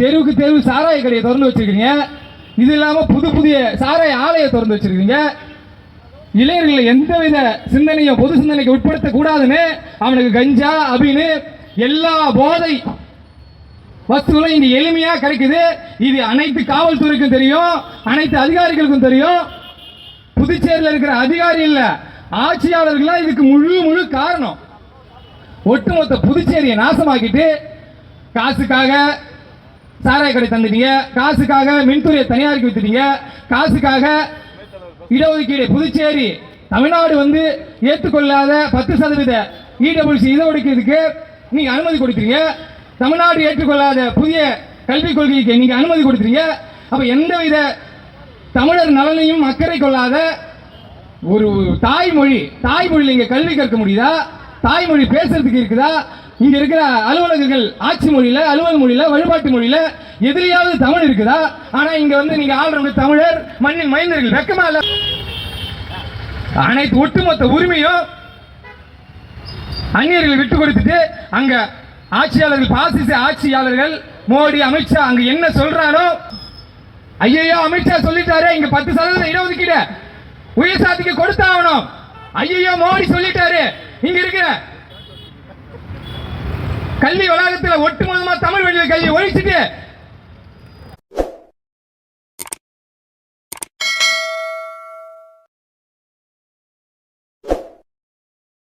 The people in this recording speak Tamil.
தெருவுக்கு தெருவு சாராய கடையை திறந்து வச்சிருக்கீங்க இது இல்லாமல் புது புதிய சாராய ஆலையை திறந்து வச்சிருக்கீங்க இளைஞர்களை எந்தவித சிந்தனையும் பொது சிந்தனைக்கு உட்படுத்தக்கூடாதுன்னு அவனுக்கு கஞ்சா அப்படின்னு எல்லா போதை வஸ்துகளும் இங்கே எளிமையாக கிடைக்குது. இது அனைத்து காவல்துறைக்கும் தெரியும் அனைத்து அதிகாரிகளுக்கும் தெரியும். புதுச்சேரியில் இருக்கிற அதிகாரி இல்லை ஆட்சியாளர்கள்லாம் இதுக்கு முழு முழு காரணம். ஒட்டுமொத்த புதுச்சேரியை நாசமாக்கிட்டு காசுக்காக சாராய கடை தந்துட்டீங்க. காசுக்காக மின்துறையை தனியாருக்கு வித்துட்டீங்க. காசுக்காக இடஒதுக்கீடு புதுச்சேரி தமிழ்நாடு வந்து ஏற்றுக்கொள்ளாத பத்து சதவீத e இடபிள்யூசி இடஒதுக்கீடுக்கு நீங்கள் அனுமதி கொடுக்குறீங்க தமிழ்நாடு ஏற்றுக்கொள்ளாத புதிய கல்விக் கொள்கைக்கு நீங்கள் அனுமதி கொடுக்குறீங்க அப்போ எந்தவித தமிழர் நலனையும் அக்கறை கொள்ளாத ஒரு தாய்மொழி தாய்மொழியில் இங்கே கல்வி கற்க முடியுதா? தாய்மொழி பேசுறதுக்கு இருக்குதா? இங்க இருக்கிற அலுவலகங்கள் ஆட்சி மொழியில அலுவல் மொழியில வழிபாட்டு மொழியில எதிரியாவது தமிழ் இருக்குதா? ஆனா இங்க வந்து நீங்க ஆள்றவங்க தமிழர் மண்ணின் மைந்தர்கள் வெக்கமா இல்ல. அனைத்து ஒட்டுமொத்த உரிமையும் அந்நியர்கள் விட்டு கொடுத்துட்டு அங்க ஆட்சியாளர்கள் பாசிச ஆட்சியாளர்கள் மோடி அமித்ஷா அங்க என்ன சொல்றாரோ ஐயோ அமித்ஷா சொல்லிட்டாரு இங்க பத்து சதவீதம் இடஒதுக்கீடு. உயர் சாதிக்கு கொடுத்தாகணும். ஐயோ மோடி சொல்லிட்டாரு. இங்க இருக்கிற கல்வி வளாகத்தில் ஒட்டுமொத்தமாக தமிழ் வழியில் கல்வி ஒழிச்சுட்டு